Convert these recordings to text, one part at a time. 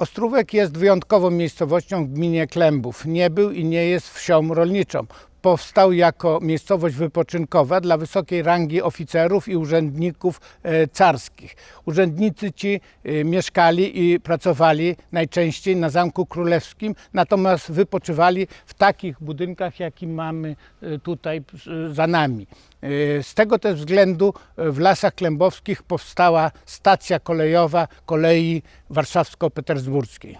Ostrówek jest wyjątkową miejscowością w gminie Klębów. Nie był i nie jest wsią rolniczą. Powstał jako miejscowość wypoczynkowa dla wysokiej rangi oficerów i urzędników e, carskich. Urzędnicy ci e, mieszkali i pracowali najczęściej na Zamku Królewskim, natomiast wypoczywali w takich budynkach, jaki mamy e, tutaj za nami. Z tego też względu w Lasach Klębowskich powstała stacja kolejowa kolei warszawsko-petersburskiej.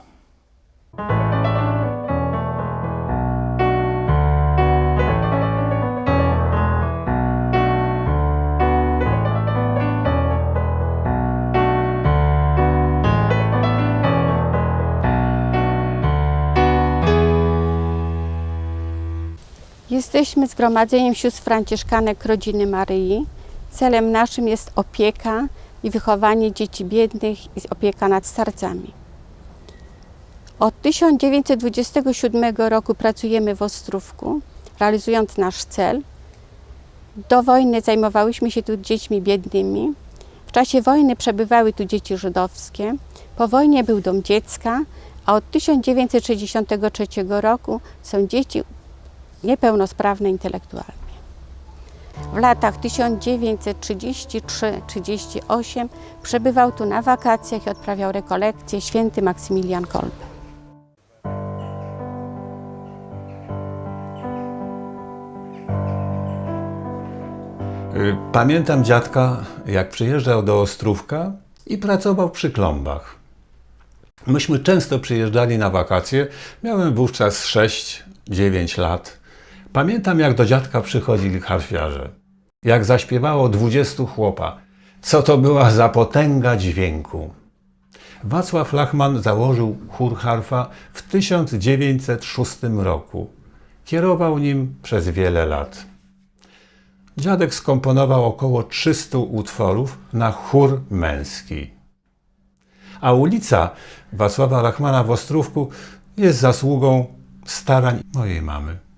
Jesteśmy zgromadzeniem sióstr franciszkanek rodziny Maryi. Celem naszym jest opieka i wychowanie dzieci biednych i opieka nad starcami. Od 1927 roku pracujemy w Ostrówku, realizując nasz cel. Do wojny zajmowałyśmy się tu dziećmi biednymi. W czasie wojny przebywały tu dzieci żydowskie. Po wojnie był dom dziecka, a od 1963 roku są dzieci niepełnosprawne intelektualnie. W latach 1933-38 przebywał tu na wakacjach i odprawiał rekolekcje święty Maksymilian Kolbe. Y, Pamiętam dziadka, jak przyjeżdżał do Ostrówka i pracował przy klombach. Myśmy często przyjeżdżali na wakacje. Miałem wówczas 6-9 lat. Pamiętam, jak do dziadka przychodzili harfiarze. Jak zaśpiewało 20 chłopa. Co to była za potęga dźwięku. Wacław Lachman założył chór harfa w 1906 roku. Kierował nim przez wiele lat. Dziadek skomponował około 300 utworów na chór męski. A ulica Wacława Lachmana w Ostrówku jest zasługą starań mojej mamy.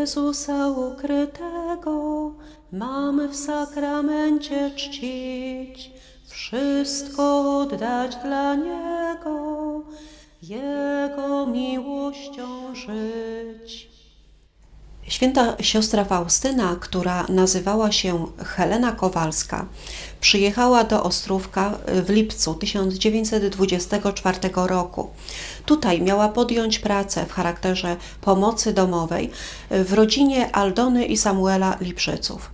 Jezusa ukrytego mamy w sakramencie czcić, wszystko oddać dla Niego, Jego miłością żyć. Święta siostra Faustyna, która nazywała się Helena Kowalska, przyjechała do Ostrówka w lipcu 1924 roku. Tutaj miała podjąć pracę w charakterze pomocy domowej w rodzinie Aldony i Samuela Liprzyców.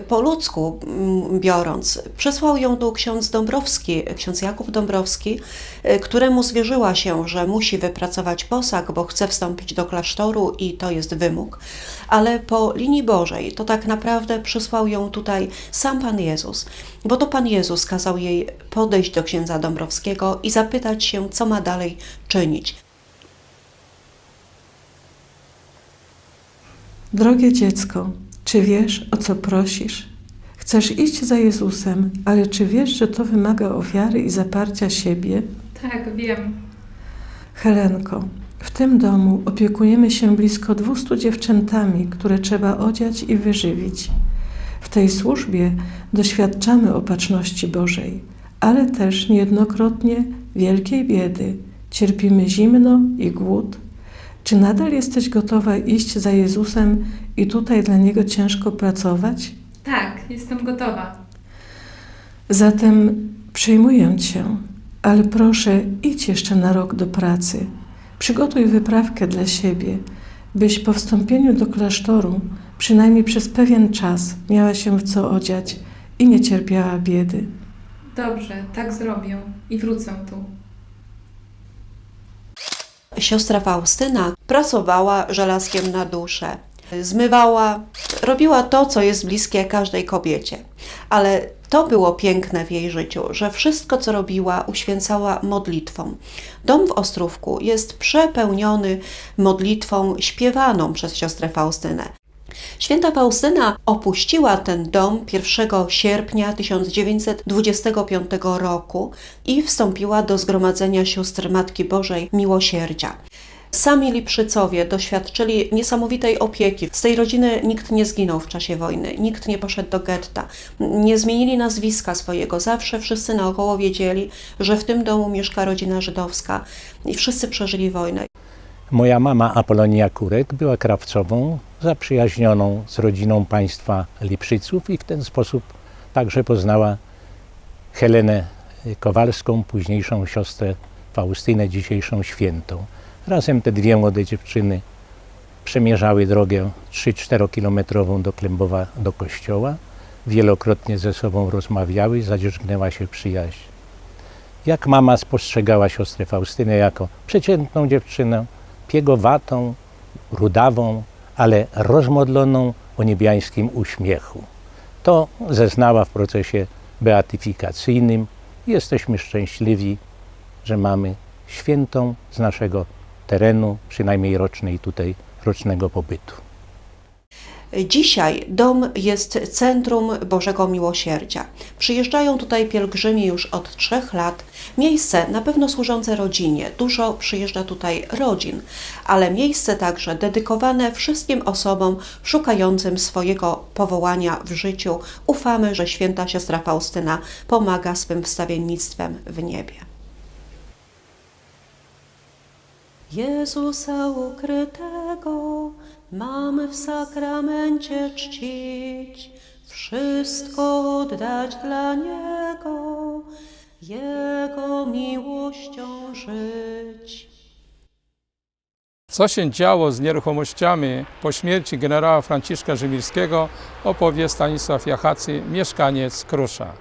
Po ludzku mm, biorąc, przesłał ją tu ksiądz Dąbrowski, ksiądz Jakub Dąbrowski, y, któremu zwierzyła się, że musi wypracować posag, bo chce wstąpić do klasztoru i to jest wymóg. Ale po linii Bożej to tak naprawdę przysłał ją tutaj sam Pan Jezus, bo to Pan Jezus kazał jej podejść do księdza Dąbrowskiego i zapytać się, co ma dalej czynić. Drogie dziecko, czy wiesz, o co prosisz? Chcesz iść za Jezusem, ale czy wiesz, że to wymaga ofiary i zaparcia siebie? Tak, wiem. Helenko, w tym domu opiekujemy się blisko 200 dziewczętami, które trzeba odziać i wyżywić. W tej służbie doświadczamy opatrzności Bożej, ale też niejednokrotnie wielkiej biedy. Cierpimy zimno i głód. Czy nadal jesteś gotowa iść za Jezusem i tutaj dla Niego ciężko pracować? Tak, jestem gotowa. Zatem przyjmuję Cię, ale proszę, idź jeszcze na rok do pracy. Przygotuj wyprawkę dla siebie, byś po wstąpieniu do klasztoru przynajmniej przez pewien czas miała się w co odziać i nie cierpiała biedy. Dobrze, tak zrobię i wrócę tu. Siostra Faustyna pracowała żelazkiem na duszę, zmywała, robiła to, co jest bliskie każdej kobiecie. Ale to było piękne w jej życiu, że wszystko, co robiła, uświęcała modlitwą. Dom w Ostrówku jest przepełniony modlitwą śpiewaną przez siostrę Faustynę. Święta Faustyna opuściła ten dom 1 sierpnia 1925 roku i wstąpiła do Zgromadzenia Sióstr Matki Bożej Miłosierdzia. Sami Liprzycowie doświadczyli niesamowitej opieki. Z tej rodziny nikt nie zginął w czasie wojny, nikt nie poszedł do getta, nie zmienili nazwiska swojego. Zawsze wszyscy naokoło wiedzieli, że w tym domu mieszka rodzina żydowska i wszyscy przeżyli wojnę. Moja mama Apolonia Kurek była krawcową, zaprzyjaźnioną z rodziną państwa Lipszyców i w ten sposób także poznała Helenę Kowalską, późniejszą siostrę Faustynę, dzisiejszą świętą. Razem te dwie młode dziewczyny przemierzały drogę 3-4 kilometrową do Klębowa, do kościoła. Wielokrotnie ze sobą rozmawiały, zadzierzgnęła się przyjaźń. Jak mama spostrzegała siostrę Faustynę jako przeciętną dziewczynę, piegowatą, rudawą, ale rozmodloną o niebiańskim uśmiechu. To zeznała w procesie beatyfikacyjnym. Jesteśmy szczęśliwi, że mamy świętą z naszego terenu, przynajmniej rocznej tutaj, rocznego pobytu. Dzisiaj dom jest centrum Bożego Miłosierdzia. Przyjeżdżają tutaj pielgrzymi już od trzech lat. Miejsce na pewno służące rodzinie. Dużo przyjeżdża tutaj rodzin, ale miejsce także dedykowane wszystkim osobom szukającym swojego powołania w życiu. Ufamy, że święta siostra Faustyna pomaga swym wstawiennictwem w niebie. Jezusa ukrytego mamy w sakramencie czcić, wszystko oddać dla Niego, Jego miłością żyć. Co się działo z nieruchomościami po śmierci generała Franciszka Rzymilskiego opowie Stanisław Jachacy, mieszkaniec Krusza.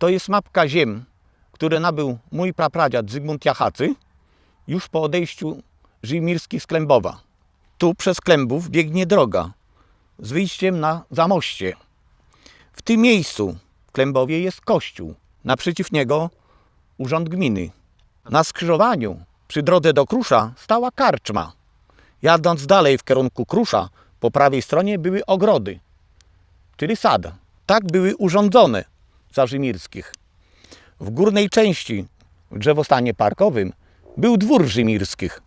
To jest mapka ziem, które nabył mój prapradziad Zygmunt Jachacy już po odejściu Żymirskich z Klębowa. Tu przez Klębów biegnie droga z wyjściem na Zamoście. W tym miejscu w Klębowie jest kościół. Naprzeciw niego urząd gminy. Na skrzyżowaniu przy drodze do Krusza stała karczma. Jadąc dalej w kierunku Krusza, po prawej stronie były ogrody, czyli sad. Tak były urządzone za Rzymirskich. W górnej części, w drzewostanie parkowym, był dwór Rzymirskich.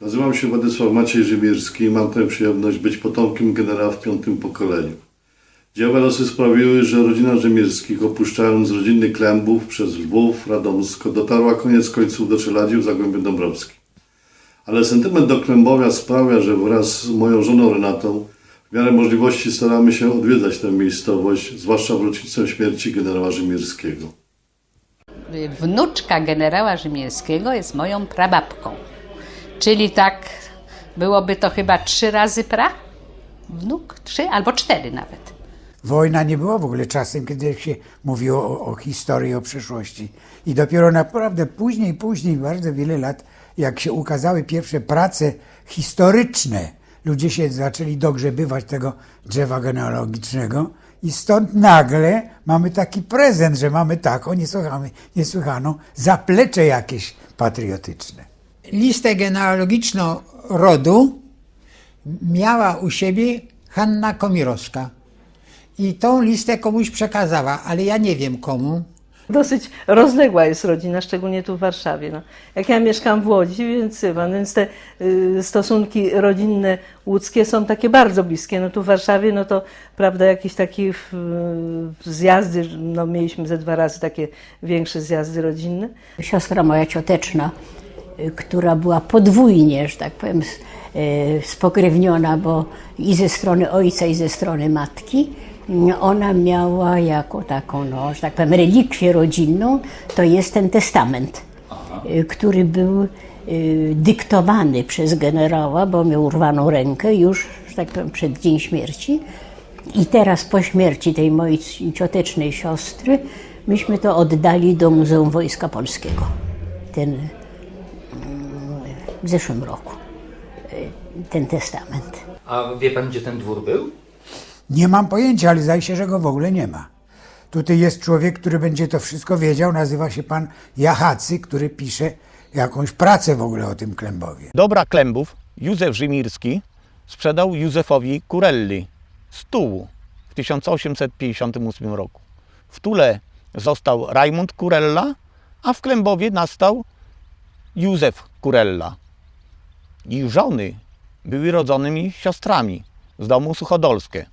Nazywam się Władysław Maciej Rzymierski i mam tę przyjemność być potomkiem generała w piątym pokoleniu. Dzieła losy sprawiły, że rodzina Rzymierskich, opuszczając rodzinny Klębów przez Lwów, Radomsko, dotarła koniec końców do Czeladzi w Zagłębiu Dąbrowskim. Ale sentyment do Klębowia sprawia, że wraz z moją żoną Renatą w miarę możliwości staramy się odwiedzać tę miejscowość, zwłaszcza w rocznicę śmierci generała Rzymierskiego. wnuczka generała Rzymierskiego jest moją prababką. Czyli tak byłoby to chyba trzy razy pra? Wnuk? Trzy albo cztery nawet. Wojna nie była w ogóle czasem, kiedy się mówiło o, o historii, o przyszłości. I dopiero naprawdę później, później, bardzo wiele lat, jak się ukazały pierwsze prace historyczne, ludzie się zaczęli dogrzebywać tego drzewa genealogicznego i stąd nagle mamy taki prezent, że mamy taką niesłychaną, niesłychaną zaplecze jakieś patriotyczne. Listę genealogiczną rodu miała u siebie Hanna Komirowska. I tą listę komuś przekazała, ale ja nie wiem komu. Dosyć rozległa jest rodzina, szczególnie tu w Warszawie. No. Jak ja mieszkam w Łodzi, więc, więc te y, stosunki rodzinne łódzkie są takie bardzo bliskie. No tu w Warszawie, no to prawda, jakieś takie y, zjazdy, no mieliśmy ze dwa razy takie większe zjazdy rodzinne. Siostra moja cioteczna, y, która była podwójnie, że tak powiem, y, spokrewniona, bo i ze strony ojca, i ze strony matki, ona miała jako taką, no, że tak powiem, relikwię rodzinną, to jest ten testament, y, który był y, dyktowany przez generała, bo miał urwaną rękę już, że tak powiem, przed dzień śmierci. I teraz po śmierci tej mojej ciotecznej siostry, myśmy to oddali do Muzeum Wojska Polskiego. Ten mm, w zeszłym roku. y, Ten testament. A wie pan, gdzie ten dwór był? Nie mam pojęcia, ale zdaje się, że go w ogóle nie ma. Tutaj jest człowiek, który będzie to wszystko wiedział, nazywa się pan Jachacy, który pisze jakąś pracę w ogóle o tym Klębowie. Dobra Klębów Józef Rzymirski sprzedał Józefowi Kurelli stół w 1858 roku. W Tule został Rajmund Kurella, a w Klębowie nastał Józef Kurella. Ich żony były rodzonymi siostrami z domu Suchodolskie.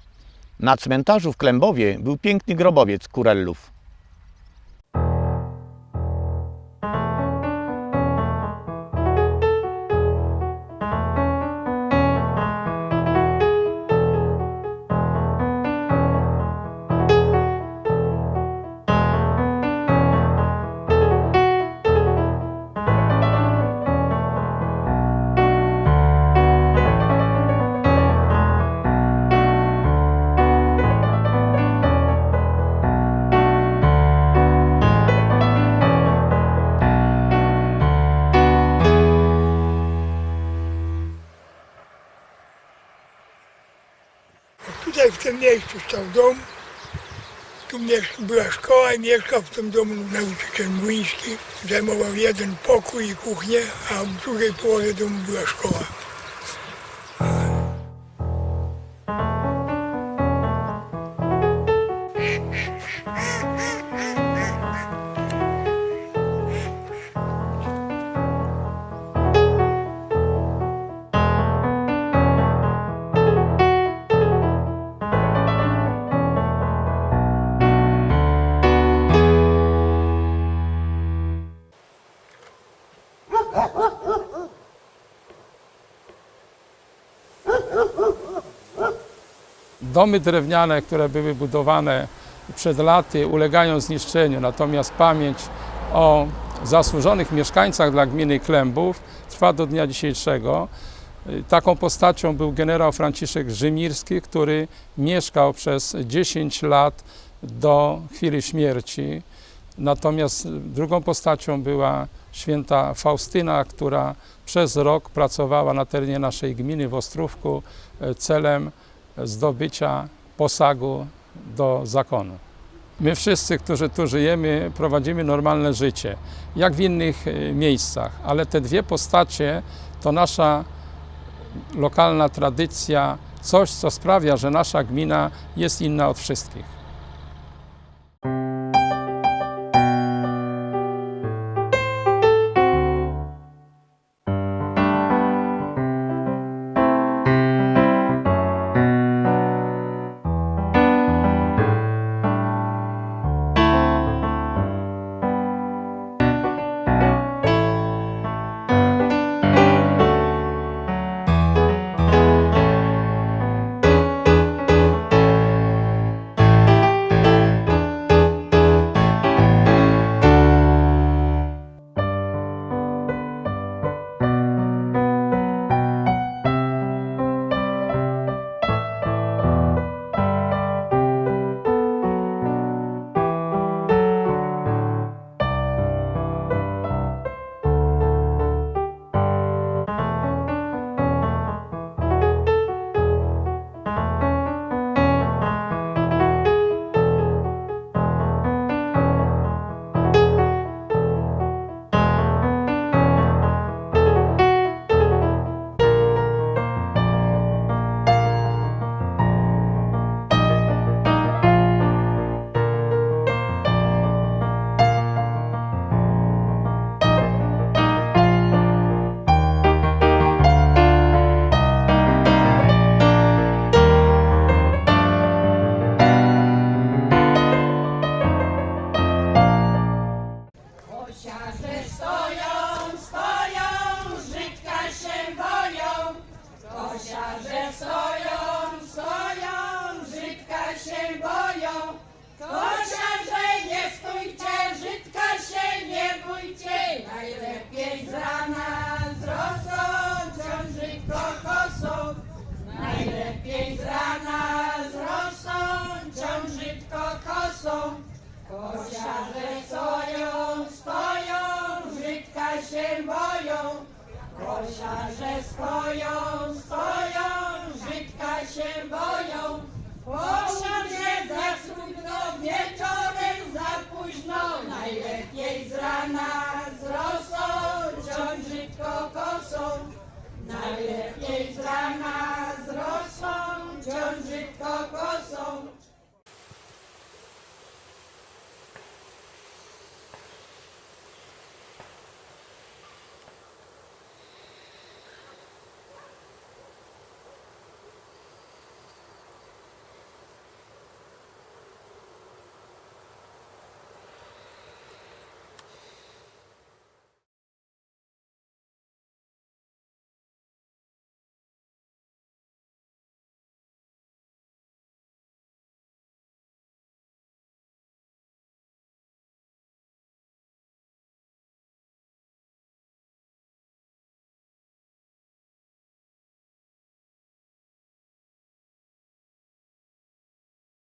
Na cmentarzu w Klębowie był piękny grobowiec Kurellów. Tutaj w tym miejscu stał dom. Tu była szkoła i mieszkał w tym domu nauczyciel młyński. Zajmował jeden pokój i kuchnię, a w drugiej połowie domu była szkoła. Domy drewniane, które były budowane przed laty, ulegają zniszczeniu, natomiast pamięć o zasłużonych mieszkańcach dla gminy Klębów trwa do dnia dzisiejszego. Taką postacią był generał Franciszek Rzymirski, który mieszkał przez 10 lat do chwili śmierci. Natomiast drugą postacią była święta Faustyna, która przez rok pracowała na terenie naszej gminy w Ostrówku e, celem zdobycia posagu do zakonu. My wszyscy, którzy tu żyjemy, prowadzimy normalne życie, jak w innych e, miejscach, ale te dwie postacie to nasza lokalna tradycja, coś, co sprawia, że nasza gmina jest inna od wszystkich.